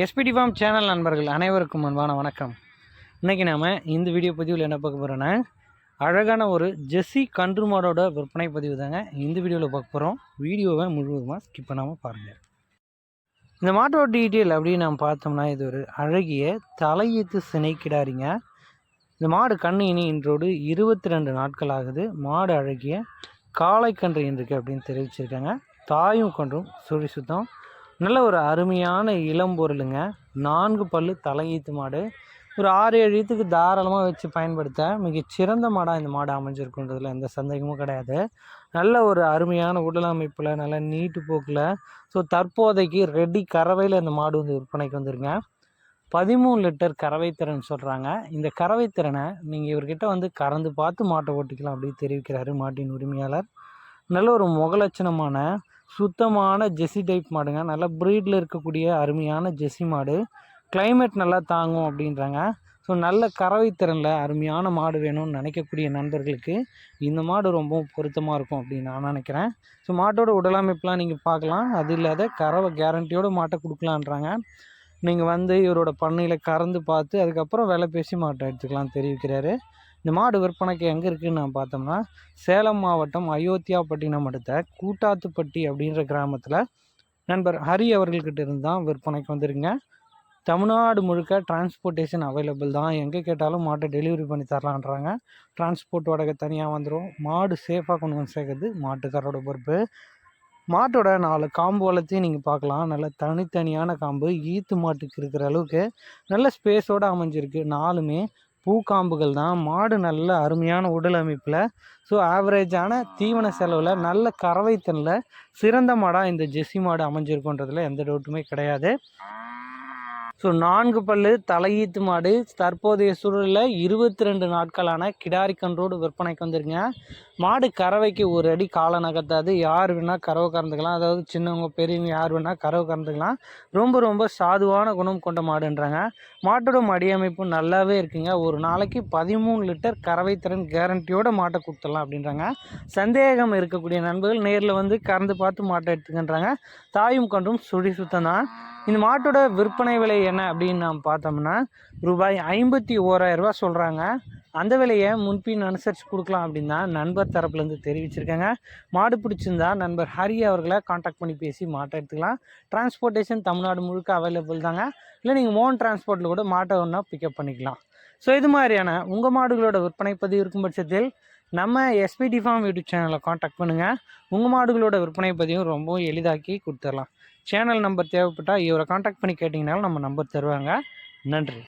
SPD form channel நண்பர்கள் அனைவருக்கும் அன்பான வணக்கம். இன்றைக்கி நாம் இந்த வீடியோ பதிவில் என்ன பார்க்க போகிறோன்னா அழகான ஒரு ஜெஸ்ஸி கன்று மாடோட விற்பனை பதிவு தாங்க இந்த வீடியோவில் பார்க்க போகிறோம் வீடியோவை முழுவதுமாக ஸ்கிப் பண்ணாமல் பாருங்கள் இந்த மாட்டோட டீட்டெயில் அப்படின்னு நம்ம பார்த்தோம்னா இது ஒரு அழகிய தலையீத்து சினைக்கிடாரிங்க. இந்த மாடு கண்ணு இனி இன்றோடு இருபத்தி ரெண்டு நாட்கள் ஆகுது. மாடு அழகிய காளைக்கன்று இன்றைக்கு அப்படின்னு தெரிவிச்சிருக்காங்க. தாயும் கன்றும் சுழி சுத்தம். நல்ல ஒரு அருமையான இளம்பொருளுங்க நான்கு பல்லு தலையீத்து மாடு. ஒரு ஆறு ஏழு ஈத்துக்கு தாராளமாக வச்சு பயன்படுத்த மிகச் சிறந்த மாடாக இந்த மாடு அமைஞ்சிருக்குன்றதுல எந்த சந்தேகமும் கிடையாது. நல்ல ஒரு அருமையான உடல் அமைப்பில் நல்ல நீட்டு போக்கில் ஸோ தற்போதைக்கு ரெடி கறவையில் இந்த மாடு வந்து விற்பனைக்கு வந்துருங்க. பதிமூணு லிட்டர் கறவைத்திறன் சொல்கிறாங்க இந்த கறவைத்திறனை நீங்கள் இவர்கிட்ட வந்து கறந்து பார்த்து மாட்டை ஓட்டிக்கலாம் அப்படின்னு தெரிவிக்கிறாரு மாட்டின் உரிமையாளர். நல்ல ஒரு முகலட்சணமான சுத்தமான ஜெஸ்ஸி டைப் மாடுங்க. நல்லா ப்ரீடில் இருக்கக்கூடிய அருமையான ஜெஸ்ஸி மாடு. கிளைமேட் நல்லா தாங்கும் அப்படின்றாங்க. ஸோ நல்ல கறவை திறனில் அருமையான மாடு வேணும்னு நினைக்கக்கூடிய நண்பர்களுக்கு இந்த மாடு ரொம்பவும் பொருத்தமாக இருக்கும் அப்படின்னு நான் நினைக்கிறேன். ஸோ மாட்டோட உடலமைப்புலாம் நீங்கள் பார்க்கலாம். அது இல்லாத கறவை கேரண்டியோட மாட்டை கொடுக்கலான்றாங்க. நீங்கள் வந்து இவரோட பண்ணையில் கறந்து பார்த்து அதுக்கப்புறம் விலை பேசி மாட்டை எடுத்துக்கலாம் தெரிவிக்கிறாரு. இந்த மாடு விற்பனைக்கு எங்கே இருக்குதுன்னு நான் பார்த்தோம்னா சேலம் மாவட்டம் அயோத்தியாப்பட்டினம் அடுத்த கூட்டாத்துப்பட்டி அப்படின்ற கிராமத்தில் நண்பர் ஹரி அவர்கள்கிட்ட இருந்து தான் விற்பனைக்கு வந்துருங்க தமிழ்நாடு முழுக்க டிரான்ஸ்போர்ட்டேஷன் அவைலபிள் தான். எங்கே கேட்டாலும் மாட்டை டெலிவரி பண்ணி தரலான்றாங்க. டிரான்ஸ்போர்ட் வாடகை தனியாக வந்துடும் மாடு சேஃபாக கொண்டு வந்து சேர்க்குறது மாட்டுக்காரோட பொறுப்பு. மாட்டோட நாலு காம்பு வளர்த்தையும் நீங்கள் பார்க்கலாம். நல்ல தனித்தனியான காம்பு ஈத்து மாட்டுக்கு இருக்கிற அளவுக்கு நல்ல ஸ்பேஸோடு அமைஞ்சிருக்கு. நாலுமே பூக்காம்புகள் தான். மாடு நல்ல அருமையான உடல் அமைப்பில். ஸோ ஆவரேஜான தீவன செலவில் நல்ல கறவைத்தனில் சிறந்த மாடாக இந்த ஜெஸ்ஸி மாடு அமைஞ்சிருக்குன்றதுல எந்த டவுட்டுமே கிடையாது. ஸோ நான்கு பல்லு தலையீத்து மாடு. தற்போதைய சூழலில் இருபத்தி ரெண்டு நாட்களான கிடாரி கன்றோடு விற்பனைக்கு வந்துருங்க. மாடு கறவைக்கு ஒரு அடி காலை நகர்த்தாது. யார் வேணால் கறவை கறந்துக்கலாம். அதாவது சின்னவங்க பெரியவங்க யார் வேணால் கறவை கறந்துக்கலாம். ரொம்ப ரொம்ப சாதுவான குணம் கொண்ட மாடுன்றாங்க. மாட்டோட மடியமைப்பு நல்லாவே இருக்குங்க. ஒரு நாளைக்கு பதிமூணு லிட்டர் கறவை திறன் கேரண்டியோட மாட்டை கொடுத்துடலாம் அப்படின்றாங்க. சந்தேகம் இருக்கக்கூடிய நண்பர்கள் நேரில் வந்து கறந்து பார்த்து மாட்டை எடுத்துக்கின்றாங்க. தாயும் கன்றும் சுழி சுத்தம் தான் இந்த மாட்டோட விற்பனை விலை என்ன அப்படின்னு நாம் பார்த்தோம்னா ரூபாய் ஐம்பத்தி ஓராயிரரூபா சொல்கிறாங்க அந்த விலையை முன்பின் அனுசரித்து கொடுக்கலாம் அப்படின்னு தான் நண்பர் தரப்புலேருந்து தெரிவிச்சிருக்காங்க. மாடு பிடிச்சிருந்தா நண்பர் ஹரி அவர்களை காண்டாக்ட் பண்ணி பேசி மாட்டை எடுத்துக்கலாம். டிரான்ஸ்போர்ட்டேஷன் தமிழ்நாடு முழுக்க அவைலபிள் தாங்க. இல்லை நீங்கள் மோன் டிரான்ஸ்போர்ட்டில் கூட மாட்டை ஒன்றா பிக்கப் பண்ணிக்கலாம். ஸோ இது மாதிரியான உங்கள் மாடுகளோட விற்பனை பதிவு இருக்கும் பட்சத்தில் நம்ம எஸ்பிடி ஃபார்ம் யூடியூப் சேனலில் காண்டாக்ட் பண்ணுங்கள் உங்கள் மாடுகளோட விற்பனை பதிவும் ரொம்பவும் எளிதாக்கி கொடுத்துடலாம். சேனல் நம்பர் தேவைப்பட்டால் இவரை காண்டாக்ட் பண்ணி கேட்டிங்கனாலும் நம்ம நம்பர் தருவாங்க. நன்றி.